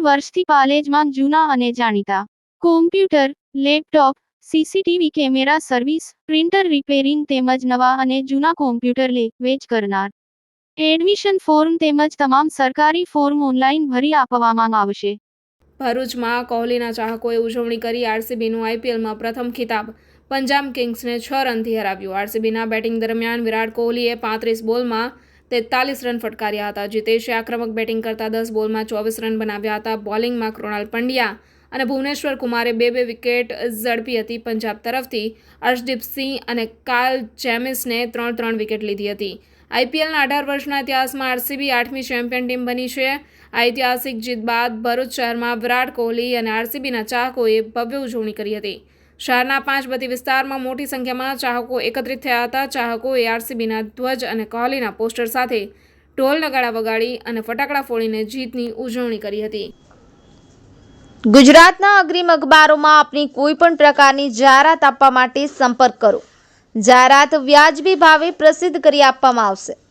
વર્ષથી પાલેજમાં જૂના અને જાણીતા. Computer laptop CCTV camera service printer repairing તેમજ નવા અને જૂના કોમ્પ્યુટર લે, વેચ કરનાર. એડમિશન ફોર્મ તેમજ તમામ સરકારી ફોર્મ ઓનલાઈન ભરી આપવામાં આવશે. ભરૂચમાં કોહલીના ચાહકોએ ઉજવણી કરી આરસીબીનું આઈપીએલમાં પ્રથમ ખિતાબ. પંજાબ કિંગ્સને છ રનથી હરાવ્યું. આરસીબીના બેટિંગ દરમિયાન વિરાટ કોહલીએ પાંત્રીસ બોલમાં તેતાલીસ રન ફટકાર્યા હતા. જીતેશે આક્રમક બેટિંગ કરતા દસ બોલમાં ચોવીસ રન બનાવ્યા હતા. બોલિંગમાં કૃણાલ પંડ્યા અને ભુવનેશ્વર કુમારે બે બે વિકેટ ઝડપી હતી પંજાબ તરફથી. અર્શદીપ સિંહ અને કાલ જેમિસને ત્રણ ત્રણ વિકેટ લીધી હતી. આઈપીએલના અઢાર વર્ષના ઇતિહાસમાં આરસીબી આઠમી ચેમ્પિયન ટીમ બની છે. ઐતિહાસિક જીત બાદ ભરૂચ શહેરમાં વિરાટ કોહલી અને આરસીબીના ચાહકોએ ભવ્ય ઉજવણી કરી હતી. શહેરના પાંચ બધી વિસ્તારમાં મોટી સંખ્યામાં ચાહકો એકત્રિત થયા હતા. ચાહકોએ આરસીબીના ધ્વજ અને કોહલીના પોસ્ટર સાથે ઢોલ નગાડા વગાડી અને ફટાકડા ફોડીને જીતની ઉજવણી કરી હતી. ગુજરાતના અગ્રીમ અખબારોમાં આપની કોઈ પણ પ્રકારની જાહેરાત આપવા માટે સંપર્ક કરો. જાહેરાત વ્યાજબી ભાવે પ્રસિદ્ધ કરી આપવામાં આવશે.